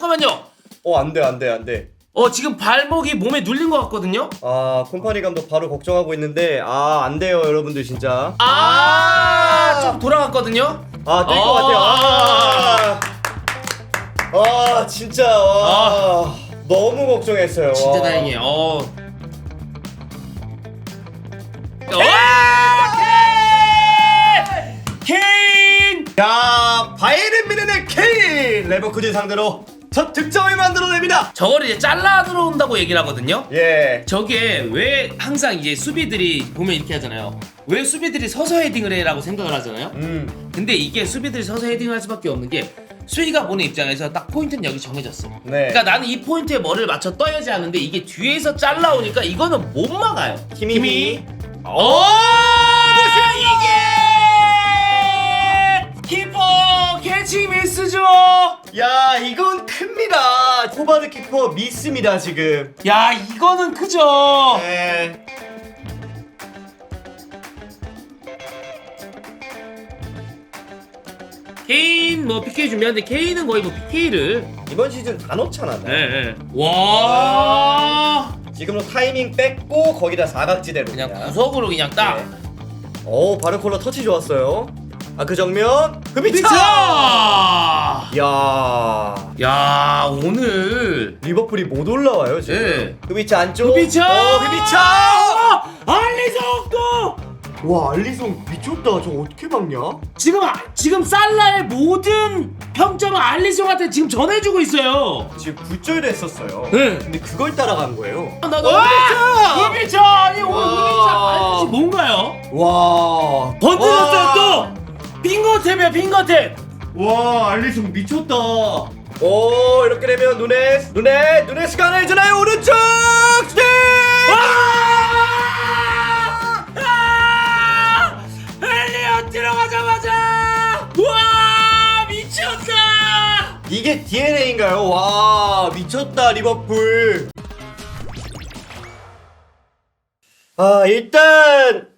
잠깐만요. 어, 안 돼, 안 돼, 안 돼. 어 지금 발목이 몸에 눌린 것 같거든요. 아, 콤파니 감독 바로 걱정하고 있는데, 아, 안 돼요, 여러분들, 진짜. 아, 좀 돌아갔거든요. 아, 뜰것 어. 같아요. 아, 아, 진짜, 와. 너무 걱정했어요. 아. 진짜 와. 다행이에요. 어. 오! 케인! 야, 바이에른 미넨의 케인! 레버쿠젠 상대로 첫 득점을 만들어냅니다. 저거를 이제 잘라 들어온다고 얘기를 하거든요. 예. 저게 왜 항상 이제 수비들이 보면 이렇게 하잖아요. 왜 수비들이 서서 헤딩을 해라고 생각을 하잖아요. 음, 근데 이게 수비들이 서서 헤딩을 할 수밖에 없는 게 수비가 보는 입장에서 딱 포인트는 여기 정해졌어. 네. 그러니까 나는 이 포인트에 머리를 맞춰 떠야지 하는데 이게 뒤에서 잘라오니까 이거는 못 막아요. 키미히. 어! 이게 키퍼 캐치 미스죠. 야, 이건 큽 니다. 코바드 키퍼 미스입니다, 지금. 야 이거는 크죠. 네. 케인 뭐 PK 준비하는데 케인은 거의 뭐 PK를. 이번 시즌 다 넣잖아. 네. 네. 와. 지금은 타이밍 뺐고 거기다 사각지대로 그냥 구석으로 그냥 딱. 네. 오 바르콜라 터치 좋았어요. 아 그 정면 흡이차. 미차. 야야 오늘 리버풀이 못 올라와요 지금. 네. 흡이차 안쪽. 흡이차! 어 흡이차. 알리송도 와 알리송 미쳤다. 저 어떻게 막냐? 지금 아- 지금 살라의 모든 평점을 알리송한테 지금 전해주고 있어요. 지금 굴절을 했었어요. 네. 근데 그걸 따라간 거예요. 나 어, 흡이차! 이비차 아니 오늘 아저씨 뭔가요? 와. 번뜩였어요 와. 또 핑거탭이야 핑거탭. 와 알리송 미쳤다. 오 이렇게 되면 누네스 누네 누네스가 내주나요 오른쪽 스틱. 아! 아! 엘리엇 들어가자마자 와 미쳤다. 이게 DNA인가요? 와 미쳤다 리버풀. 아 일단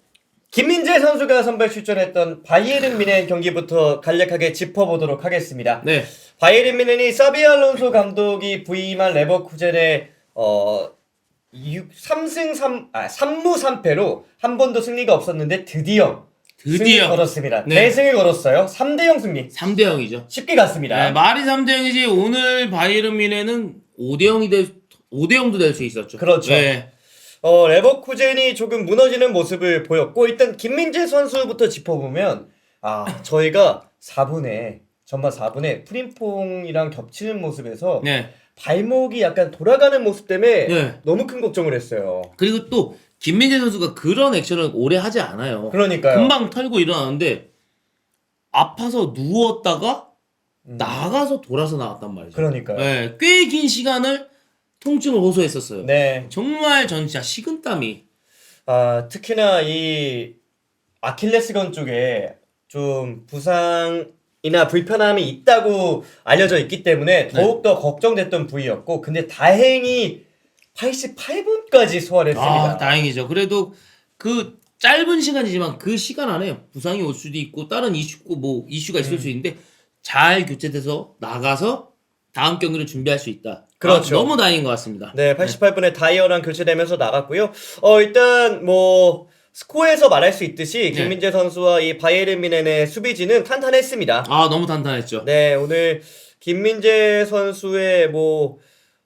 김민재 선수가 선발 출전했던 바이에른 미넨 경기부터 간략하게 짚어보도록 하겠습니다. 네. 바이에른 미넨이 사비 알론소 감독이 부임한 레버쿠젠의 어 6, 3승 3, 아 3무 3패로 한 번도 승리가 없었는데 드디어 승리 드디어 걸었습니다. 네. 대승을 걸었어요. 3대 0 승리. 3대 0이죠. 쉽게 갔습니다. 네, 말이 3대 0이지 오늘 바이에른 미네는 5대 0이 될 5대 0도 될 수 있었죠. 그렇죠. 네. 어, 레버쿠젠이 조금 무너지는 모습을 보였고 일단 김민재 선수부터 짚어보면 아 저희가 4분에 전반 4분에 프림퐁이랑 겹치는 모습에서 네. 발목이 약간 돌아가는 모습 때문에 네. 너무 큰 걱정을 했어요. 그리고 또 김민재 선수가 그런 액션을 오래 하지 않아요. 그러니까요. 금방 털고 일어나는데 아파서 누웠다가 음, 나가서 돌아서 나왔단 말이죠. 그러니까요. 네, 꽤 긴 시간을 통증을 호소했었어요. 네. 정말 전 진짜 식은땀이 아 특히나 이 아킬레스건 쪽에 좀 부상이나 불편함이 있다고 알려져 있기 때문에 더욱더 걱정됐던 부위였고 근데 다행히 88분까지 소화했습니다. 아, 다행이죠. 그래도 그 짧은 시간이지만 그 시간 안에 부상이 올 수도 있고 다른 이슈 뭐 이슈가 있을 음. 수 있는데 잘 교체돼서 나가서 다음 경기를 준비할 수 있다. 그렇죠. 아, 너무 다행인 것 같습니다. 네, 88분에 다이어랑 교체되면서 나갔고요. 어 일단 뭐 스코어에서 말할 수 있듯이 네. 김민재 선수와 이 바이에른 미넨의 수비진은 탄탄했습니다. 아 너무 단단했죠. 네, 오늘 김민재 선수의 뭐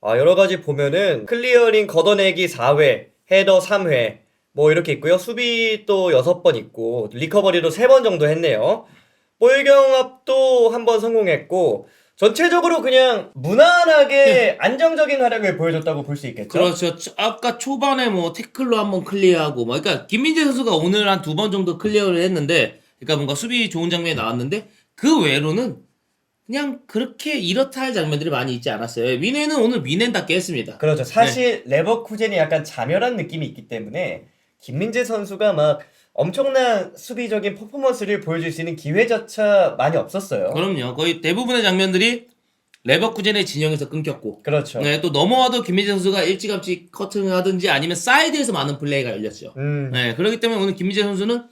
아, 여러 가지 보면은 클리어링 걷어내기 4회, 헤더 3회 뭐 이렇게 있고요. 수비 또 6번 있고 리커버리도 3번 정도 했네요. 볼경합도 한 번 성공했고 전체적으로 그냥 무난하게 안정적인 활약을 보여줬다고 볼 수 있겠죠. 그렇죠. 초- 아까 초반에 뭐 태클로 한번 클리어하고 뭐 그러니까 김민재 선수가 오늘 한 두 번 정도 클리어를 했는데 그러니까 뭔가 수비 좋은 장면이 나왔는데 그 외로는 그냥 그렇게 이렇다 할 장면들이 많이 있지 않았어요. 미네는 오늘 미넨답게 했습니다. 그렇죠. 사실 레버쿠젠이 약간 자멸한 느낌이 있기 때문에 김민재 선수가 막 엄청난 수비적인 퍼포먼스를 보여줄 수 있는 기회조차 많이 없었어요. 그럼요. 거의 대부분의 장면들이 레버쿠젠의 진영에서 끊겼고 그렇죠. 네, 또 넘어와도 김민재 선수가 일찌감치 커팅을 하든지 아니면 사이드에서 많은 플레이가 열렸죠. 음, 네, 그렇기 때문에 오늘 김민재 선수는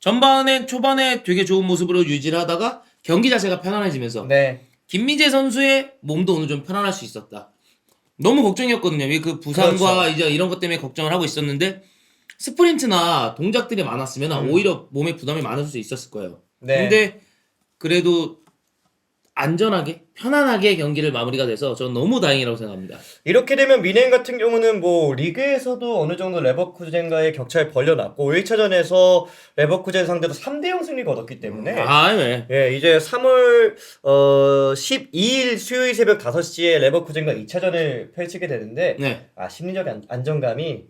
전반에 초반에 되게 좋은 모습으로 유지를 하다가 경기 자체가 편안해지면서 네. 김민재 선수의 몸도 오늘 좀 편안할 수 있었다. 너무 걱정이었거든요. 왜그 부상과 그렇죠. 이제 이런 것 때문에 걱정을 하고 있었는데 스프린트나 동작들이 많았으면 음. 오히려 몸에 부담이 많을 수 있었을 거예요. 네. 근데 그래도 안전하게 편안하게 경기를 마무리가 돼서 저는 너무 다행이라고 생각합니다. 이렇게 되면 미넨 같은 경우는 뭐 리그에서도 어느 정도 레버쿠젠과의 격차를 벌려놨고 1차전에서 레버쿠젠 상대로 3대 0 승리를 거뒀기 때문에 아, 네. 예, 이제 3월 어 12일 수요일 새벽 5시에 레버쿠젠과 2차전을 펼치게 되는데 네. 아 심리적 안, 안정감이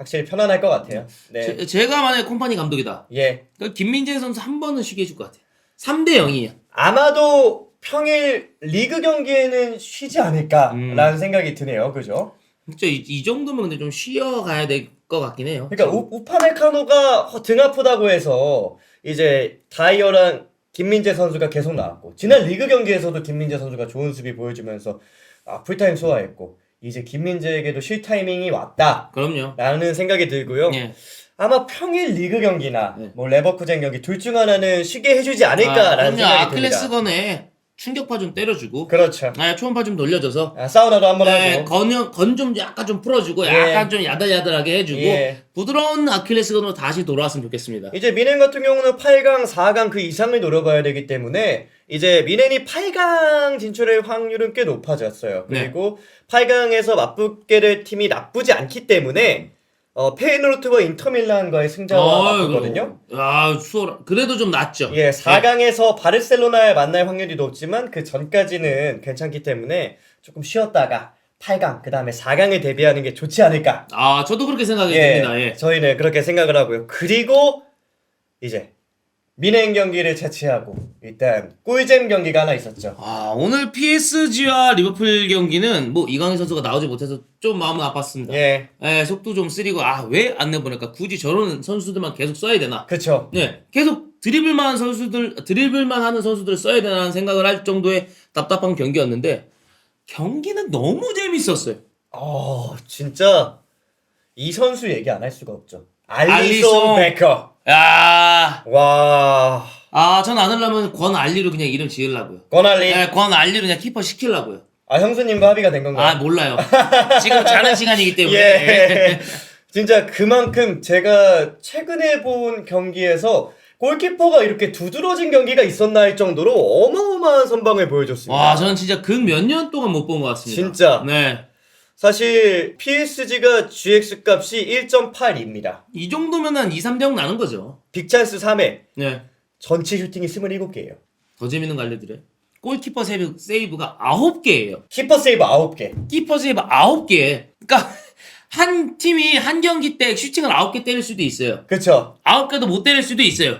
확실히 편안할 것 같아요. 네. 제, 가 만약에 콤파니 감독이다. 예. 그러니까 김민재 선수 한 번은 쉬게 해줄 것 같아요. 3대 0이야. 아마도 평일 리그 경기에는 쉬지 않을까라는 음. 생각이 드네요. 그죠? 진짜 이, 이 정도면 근데 좀 쉬어가야 될 것 같긴 해요. 그러니까 우, 우파메카노가 허- 등 아프다고 해서 이제 다이어랑 김민재 선수가 계속 나왔고 지난 리그 경기에서도 김민재 선수가 좋은 수비 보여주면서 아, 풀타임 소화했고 이제 김민재에게도 쉴 타이밍이 왔다라는 그럼요. 생각이 들고요. 예. 아마 평일 리그 경기나 네. 뭐 레버쿠젠 경기 둘 중 하나는 쉬게 해주지 아, 않을까라는 그럼요. 생각이 듭니다. 아킬레스건에 충격파 좀 때려주고, 그렇죠. 아, 초음파 좀 돌려줘서, 아, 사우나도 한번 네, 하고. 건, 건좀 약간 좀 풀어주고, 예. 약간 좀 야들야들하게 해주고, 예. 부드러운 아킬레스건으로 다시 돌아왔으면 좋겠습니다. 이제 미넨 같은 경우는 8강, 4강 그 이상을 노려봐야 되기 때문에 이제 미넨이 8강 진출의 확률은 꽤 높아졌어요. 네. 그리고 8강에서 맞붙게 될 팀이 나쁘지 않기 때문에 어, 페이노르트와 인터밀란과의 승자와 맞붙거든요. 아, 수월, 그래도 좀 낫죠. 예, 4강에서 바르셀로나에 만날 확률이 높지만 그 전까지는 괜찮기 때문에 조금 쉬었다가 8강, 그 다음에 4강을 대비하는 게 좋지 않을까. 아, 저도 그렇게 생각이 예, 듭니다. 예. 저희는 그렇게 생각을 하고요. 그리고 이제 미넨 경기를 채취하고 일단 꿀잼 경기가 하나 있었죠. 아, 오늘 PSG와 리버풀 경기는 뭐 이강인 선수가 나오지 못해서 좀 마음은 아팠습니다. 예, 예, 속도 좀 쓰리고 아 왜 안 내보낼까? 굳이 저런 선수들만 계속 써야 되나? 그쵸. 네, 계속 드리블만 선수들 드리블만 하는 선수들을 써야 되나라는 생각을 할 정도의 답답한 경기였는데 경기는 너무 재밌었어요. 어, 진짜 이 선수 얘기 안 할 수가 없죠. 알리송 알리송. 베커. 야, 와, 아, 전 안 하려면 권 알리로 그냥 이름 지으려고요. 권알리. 네, 권 알리로 그냥 키퍼 시키려고요. 아, 형수님과 합의가 된 건가요? 아, 몰라요. 지금 자는 시간이기 때문에. 예. 진짜 그만큼 제가 최근에 본 경기에서 골키퍼가 이렇게 두드러진 경기가 있었나 할 정도로 어마어마한 선방을 보여줬습니다. 와, 저는 진짜 근 몇 년 동안 못 본 것 같습니다. 진짜. 네. 사실 PSG가 GX 값이 1.8입니다. 이 정도면 한 2, 3대0 나는 거죠. 빅찬스 3회, 네. 전체 슈팅이 27개예요. 더 재밌는 거 알려드려요. 골키퍼 세이브, 세이브가 9개예요. 키퍼 세이브 9개. 키퍼 세이브 9개. 그러니까 한 팀이 한 경기 때 슈팅을 9개 때릴 수도 있어요. 그쵸. 9개도 못 때릴 수도 있어요.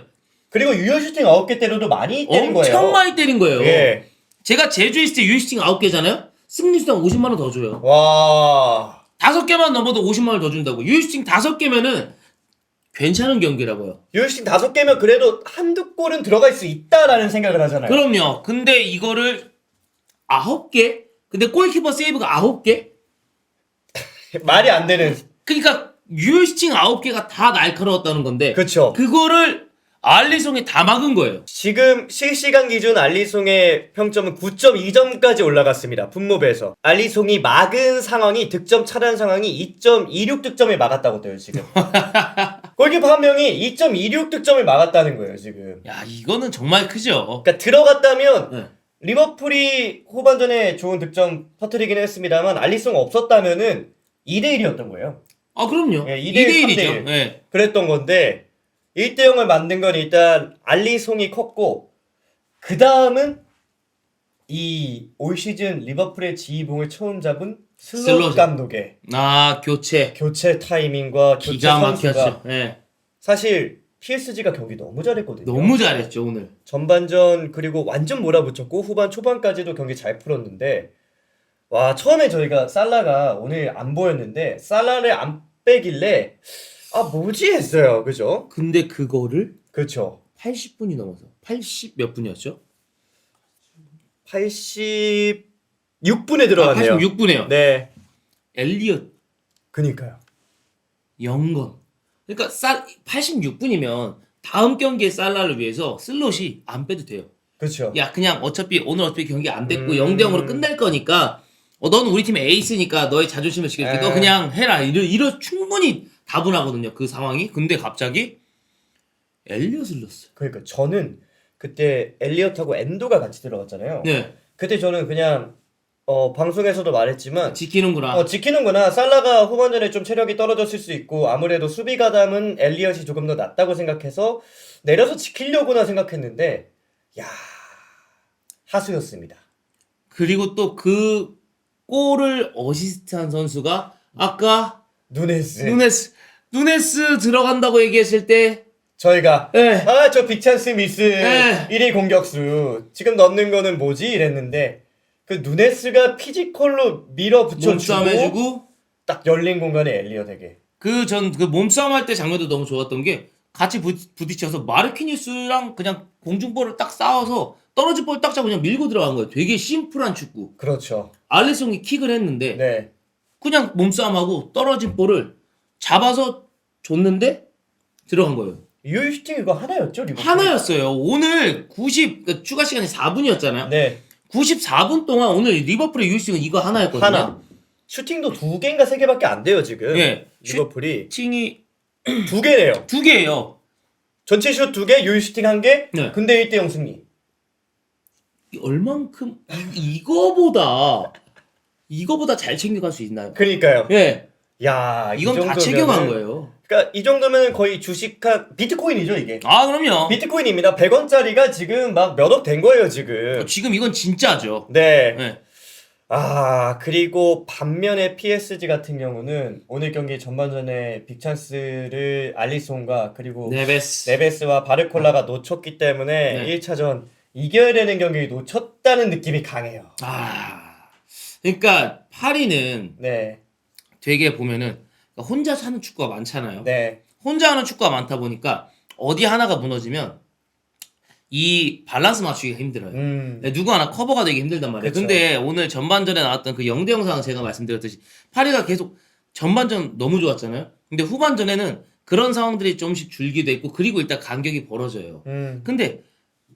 그리고 유효 슈팅 9개 때려도 많이 때린 거예요. 엄청 많이 때린 거예요. 예. 제가 제주에 있을 때 유효 슈팅 9개잖아요. 승리수당 50만 원 더 줘요. 와. 다섯 개만 넘어도 50만 원 더 준다고. 유효 슈팅 다섯 개면은 괜찮은 경기라고요. 유효 슈팅 5개면 그래도 한두 골은 들어갈 수 있다라는 생각을 하잖아요. 그럼요. 근데 이거를 9개? 근데 골키퍼 세이브가 9개? 말이 안 되는. 그러니까 유효시팅 9개가 다 날카로웠다는 건데 그쵸. 그거를 알리송이 다 막은 거예요. 지금 실시간 기준 알리송의 평점은 9.2점까지 올라갔습니다. 분모배에서. 알리송이 막은 상황이 득점 차단 상황이 2.26 득점을 막았다고 돼요, 지금. 골키퍼 한 명이 2.26 득점을 막았다는 거예요, 지금. 야 이거는 정말 크죠. 그러니까 들어갔다면 네. 리버풀이 후반전에 좋은 득점 터트리긴 했습니다만 알리송 없었다면은 2대 1이었던 거예요. 아 그럼요. 예, 2대 2대 1, 1이죠. 3대 1. 예. 그랬던 건데 1대 0을 만든 건 일단 알리송이 컸고 그 다음은 이 올 시즌 리버풀의 지휘봉을 처음 잡은 슬롯 슬롯. 감독의 아 교체 교체 타이밍과 교체 기가 선수가 막혔죠. 예. 사실 PSG가 경기 너무 잘했거든요. 너무 잘했죠 오늘. 전반전 그리고 완전 몰아붙였고 후반 초반까지도 경기 잘 풀었는데 와 처음에 저희가 살라가 오늘 안 보였는데 살라를 안 빼길래 아 뭐지 했어요 그죠? 근데 그거를 그렇죠 80분이 넘어서 80 몇 분이었죠? 86분에 들어갔네요 86분에요. 네 엘리엇 그니까요 0건. 그러니까 쌀 86분이면 다음 경기에 살라를 위해서 슬롯이 안 빼도 돼요. 그렇죠. 야 그냥 어차피 오늘 어차피 경기 안 됐고 음. 0대 0으로 끝날 거니까 어, 너는 우리 팀의 에이스니까 너의 자존심을. 에. 너 그냥 해라. 이러, 이러 충분히 다분하거든요. 그 상황이. 근데 갑자기 엘리엇을 넣었어. 그러니까 저는 그때 엘리엇하고 엔도가 같이 들어갔잖아요. 네. 그때 저는 그냥 어, 방송에서도 말했지만 지키는구나. 어, 지키는구나. 살라가 후반전에 좀 체력이 떨어졌을 수 있고 아무래도 수비 가담은 엘리엇이 조금 더 낫다고 생각해서 내려서 지키려고나 생각했는데 야 하수였습니다. 그리고 또 그 골을 어시스트한 선수가 아까 누네스. 누네스 누네스 들어간다고 얘기했을 때 저희가 예. 아 저 빅찬스 미스 네. 1위 공격수 지금 넣는 거는 뭐지 이랬는데 그 누네스가 피지컬로 밀어붙여주고 해주고 딱 열린 공간에 엘리엇에게 그 전 그 몸싸움 할 때 장면도 너무 좋았던 게 같이 부, 부딪혀서 마르키니스랑 그냥 공중볼을 딱 싸워서 떨어진 볼딱 잡고 그냥 밀고 들어간 거예요. 되게 심플한 축구. 그렇죠. 알레송이 킥을 했는데 네. 그냥 몸싸움하고 떨어진 볼을 잡아서 줬는데 들어간 거예요. 유효 슈팅 이거 하나였죠 리버풀? 하나였어요. 오늘 90 그러니까 추가 시간이 4분이었잖아요. 네 94분 동안 오늘 리버풀의 유효식은 이거 하나였거든요. 하나. 슈팅도 두 개인가 세 개밖에 안 돼요 지금. 예. 리버풀이 슈팅이 두 개네요. 두 개예요. 전체 슛 두 개, 유효 슈팅 한 개. 네. 근데 1대 0 승리. 이 얼만큼 이, 이거보다 이거보다 잘 챙겨갈 수 있나요? 그러니까요. 예. 야, 이 이건 다 정도면은- 챙겨간 거예요. 그러니까 이 정도면 거의 주식한 비트코인이죠 이게. 아 그럼요. 비트코인입니다. 100원짜리가 지금 막 몇억 된 거예요 지금. 지금 이건 진짜죠. 네. 예. 아 그리고 반면에 PSG 같은 경우는 오늘 경기 전반전에 빅찬스를 알리송과 그리고 네베스. 네베스와 바르콜라가 놓쳤기 때문에 네. 1차전 이겨야 되는 경기 놓쳤다는 느낌이 강해요. 아. 그러니까 파리는 네, 되게 보면은 혼자 사는 축구가 많잖아요. 네, 혼자 하는 축구가 많다 보니까 어디 하나가 무너지면 이 밸런스 맞추기가 힘들어요. 음, 네, 누구 하나 커버가 되기 힘들단 말이에요. 그쵸. 근데 오늘 전반전에 나왔던 그 0대 영상은 제가 말씀드렸듯이 파리가 계속 전반전 너무 좋았잖아요. 근데 후반전에는 그런 상황들이 조금씩 줄기도 했고 그리고 일단 간격이 벌어져요. 음, 근데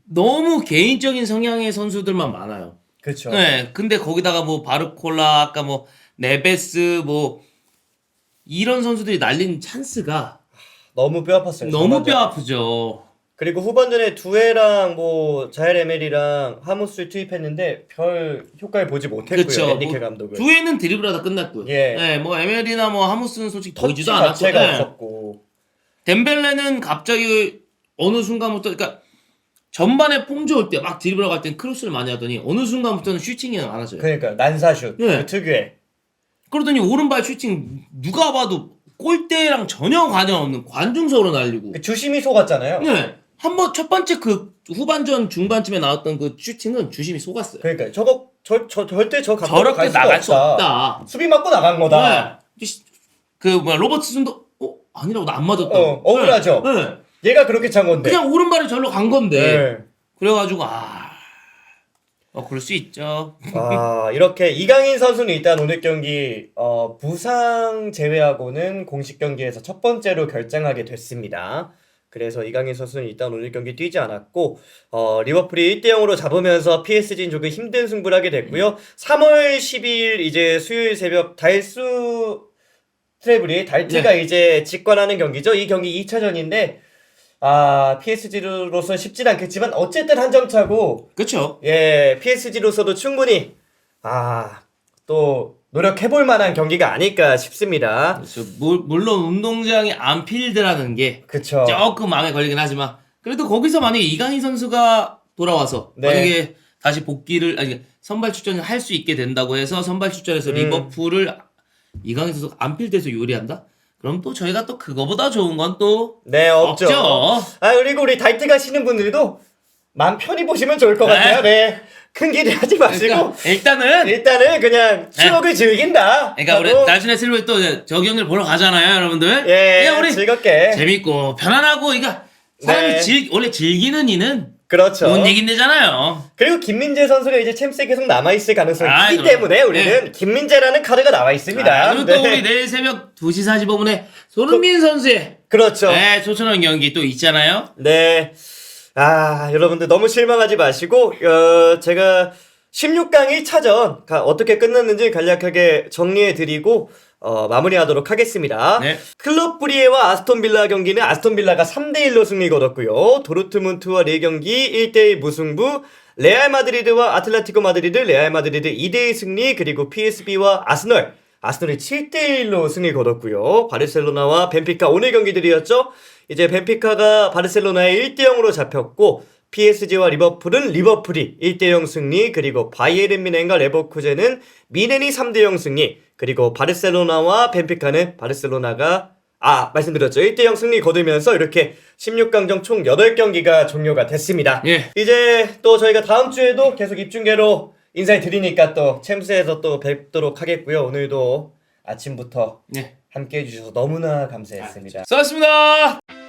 너무 개인적인 성향의 선수들만 많아요. 그렇죠. 네. 근데 거기다가 뭐 바르콜라 아까 뭐 네베스 뭐 이런 선수들이 날린 찬스가 너무 뼈 아팠어요. 너무. 뼈 아프죠. 그리고 후반전에 두에랑 뭐 자엘 에멜이랑 하무스를 투입했는데 별 효과를 보지 못했고요. 그쵸. 엔리케 뭐 감독은. 두에는 드리블하다 끝났고요. 예. 네, 뭐 에멜이나 뭐 하무스는 솔직히 터치 보이지도 않았고. 자체가 네. 없었고. 덴벨레는 갑자기 어느 순간부터 그러니까 전반에 폼 좋을 때 막 드리블하고 할땐 크로스를 많이 하더니 어느 순간부터는 슈팅이 많아져요. 그러니까 난사슛 예. 그 특유의. 그러더니 오른발 슈팅 누가 봐도 골대랑 전혀 관련 없는 관중석으로 날리고. 그 주심이 속았잖아요. 네. 한 번 첫 번째 그 후반전 중반쯤에 나왔던 그 슈팅은 주심이 속았어요. 그러니까 저거 저, 저 절대 저 각도로 저렇게 갈 수가 나갈 없다. 수 없다. 수비 맞고 나간 거다. 네. 그 뭐야 로버트슨도 어 아니라고 나 안 맞았다. 어, 억울하죠. 네. 네. 얘가 그렇게 찬 건데. 그냥 오른발이 절로 간 건데. 네. 그래가지고 아. 어 그럴 수 있죠. 아 이렇게 이강인 선수는 일단 오늘 경기 어, 부상 제외하고는 공식 경기에서 첫 번째로 결장하게 됐습니다. 그래서 이강인 선수는 일단 오늘 경기 뛰지 않았고 어, 리버풀이 1대 0으로 잡으면서 PSG는 조금 힘든 승부를 하게 됐고요. 3월 12일 이제 수요일 새벽 달수 트래블이 달트가 이제 직관하는 경기죠. 이 경기 2차전인데 아 PSG로서 쉽진 않겠지만 어쨌든 한 점 차고 그렇죠. 예, PSG로서도 충분히 아, 또 노력해 볼 만한 경기가 아닐까 싶습니다. 그렇죠. 물- 물론 운동장이 안필드라는 게 그쵸. 조금 마음에 걸리긴 하지만 그래도 거기서 만약에 이강인 선수가 돌아와서 네. 만약에 다시 복귀를 아니 선발 출전을 할 수 있게 된다고 해서 선발 출전해서 음. 리버풀을 이강인 선수가 안필드에서 요리한다? 그럼 또 저희가 또 그거보다 좋은 건 또 네, 없죠. 없죠. 아, 그리고 우리 달트 가시는 분들도 마음 편히 보시면 좋을 것 네. 같아요. 네. 큰 기대 하지 마시고. 그러니까 일단은 일단은 그냥 추억을 즐긴다. 그러니까 우리 하고, 나중에 슬로에 또 저경기를 보러 가잖아요, 여러분들. 예, 그냥 우리 즐겁게. 재밌고 편안하고 그러니까 사람이 네. 즐 원래 즐기는 이는 그렇죠. 좋은 얘긴데잖아요. 그리고 김민재 선수가 이제 챔스에 계속 남아있을 가능성이 아, 크기 그럼. 때문에 우리는 김민재라는 카드가 나와 있습니다. 아, 그리고 또 네. 우리 내일 새벽 2시 45분에 손흥민 선수의 그렇죠. 네, 조천원 경기 또 있잖아요. 네. 아, 여러분들 너무 실망하지 마시고, 어, 제가 16강 1차전 어떻게 끝났는지 간략하게 정리해드리고, 어, 마무리하도록 하겠습니다. 네. 클럽 브리에와 아스톤 빌라 경기는 아스톤 빌라가 3대 1로 승리 거뒀고요. 도르트문트와 4경기 1대1 무승부, 레알 마드리드와 아틀레티코 마드리드, 레알 마드리드 2대1 승리, 그리고 PSB와 아스널, 아스널이 7대1로 승리 거뒀고요. 바르셀로나와 벤피카 오늘 경기들이었죠. 이제 벤피카가 바르셀로나에 1대0으로 잡혔고 PSG와 리버풀은 리버풀이 1대0 승리 그리고 바이에른 미넨과 레버쿠젠은 미넨이 3대0 승리 그리고 바르셀로나와 벤피카는 바르셀로나가 아 말씀드렸죠 1대0 승리 거두면서 이렇게 16강전 총 8경기가 종료가 됐습니다 예. 이제 또 저희가 다음 주에도 계속 입중계로 인사해 드리니까 또 챔스에서 또 뵙도록 하겠고요 오늘도 아침부터 네. 함께 해주셔서 너무나 감사했습니다 수고하셨습니다.